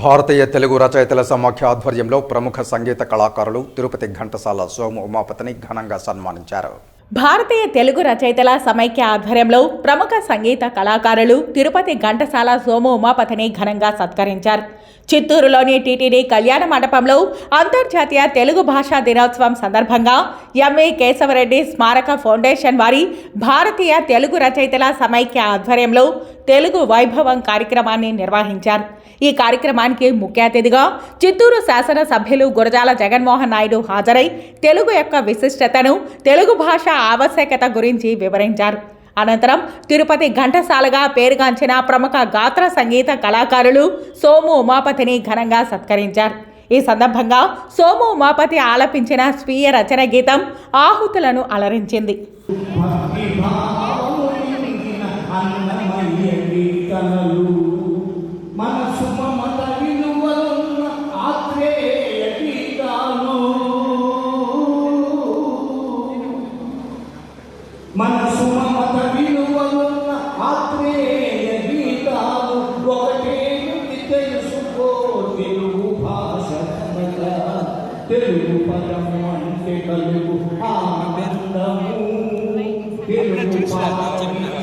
భారతీయ తెలుగు రచయితల సమాఖ్య ఆధ్వర్యంలో ప్రముఖ సంగీత కళాకారులు తిరుపతి ఘంటసాల సోము ఉమాపతిని ఘనంగా సన్మానించారు. భారతీయ తెలుగు రచయితల సమైక్య ఆధ్వర్యంలో ప్రముఖ సంగీత కళాకారులు తిరుపతి ఘంటసాల సోము ఉమాపతిని ఘనంగా సత్కరించారు. చిత్తూరులోని టీటీడీ కళ్యాణ మండపంలో అంతర్జాతీయ తెలుగు భాషా దినోత్సవం సందర్భంగా ఎంఏ కేశవరెడ్డి స్మారక ఫౌండేషన్ వారి భారతీయ తెలుగు రచయితల సమైక్య ఆధ్వర్యంలో తెలుగు వైభవం కార్యక్రమాన్ని నిర్వహించారు. ఈ కార్యక్రమానికి ముఖ్య అతిథిగా చిత్తూరు శాసనసభ్యులు గురజాల జగన్మోహన్ నాయుడు హాజరై తెలుగు యొక్క విశిష్టతను తెలుగు భాష ఆవశ్యకత గురించి వివరించారు. అనంతరం తిరుపతి ఘంటసాలగా పేరుగాంచిన ప్రముఖ గాత్ర సంగీత కళాకారులు సోము ఉమాపతిని ఘనంగా సత్కరించారు. ఈ సందర్భంగా సోము ఉమాపతి ఆలపించిన స్వీయ రచన గీతం ఆహుతులను అలరించింది. కనలు మన సుమమత విలువలున్న ఆత్రేయ గీతాలు మన సుమమత విలువలున్న ఆత్రేయ గీతాలు ఒకటే తెలుసుకో తెలుగు భాష తెలుగు పదము అంటే కలుగు ఆనందము. తెలుగు భాష